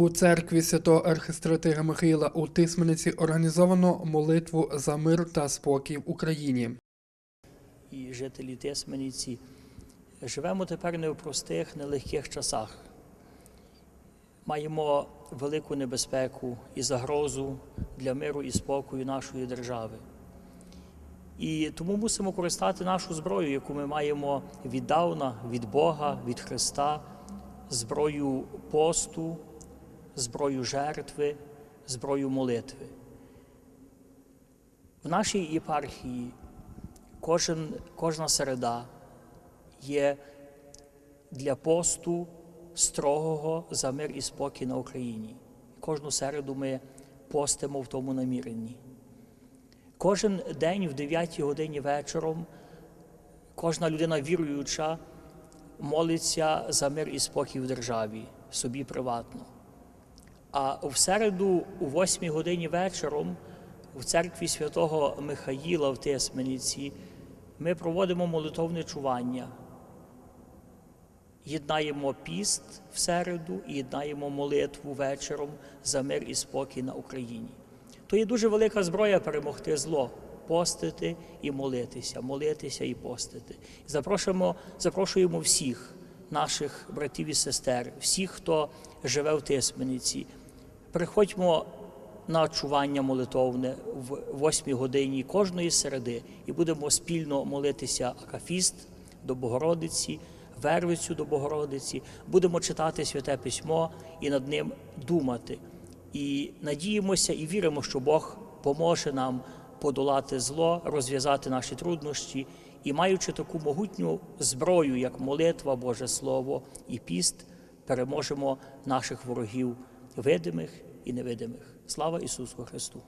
У церкві святого архистратига Михаїла у Тисмениці організовано молитву за мир та спокій в Україні. і жителі Тисмениці. Живемо тепер не в простих, нелегких часах. Маємо велику небезпеку і загрозу для миру і спокою нашої держави. І тому мусимо користати нашу зброю, яку ми маємо віддавна від Бога, від Христа, зброю посту, зброю жертви, зброю молитви. В нашій єпархії кожен, кожна середа є для посту строгого за мир і спокій на Україні. Кожну середу ми постимо в тому наміренні. Кожен день в 9 годині вечором кожна людина віруюча молиться за мир і спокій в державі, собі приватно. А в середу, у 8 годині вечором, в церкві святого Михаїла в Тисмениці ми проводимо молитовне чування. Єднаємо піст в середу і єднаємо молитву вечором за мир і спокій на Україні. То є дуже велика зброя перемогти зло, постити і молитися, молитися і постити. Запрошуємо, запрошуємо всіх наших братів і сестер, всіх, хто живе в Тисмениці. Приходьмо на чування молитовне в 8 годині кожної середи і будемо спільно молитися Акафіст до Богородиці, Вервицю до Богородиці, будемо читати святе письмо і над ним думати. І надіємося і віримо, що Бог поможе нам подолати зло, розв'язати наші труднощі і, маючи таку могутню зброю, як молитва, Боже Слово і піст, переможемо наших ворогів видимих і невидимих. Слава Ісусу Христу!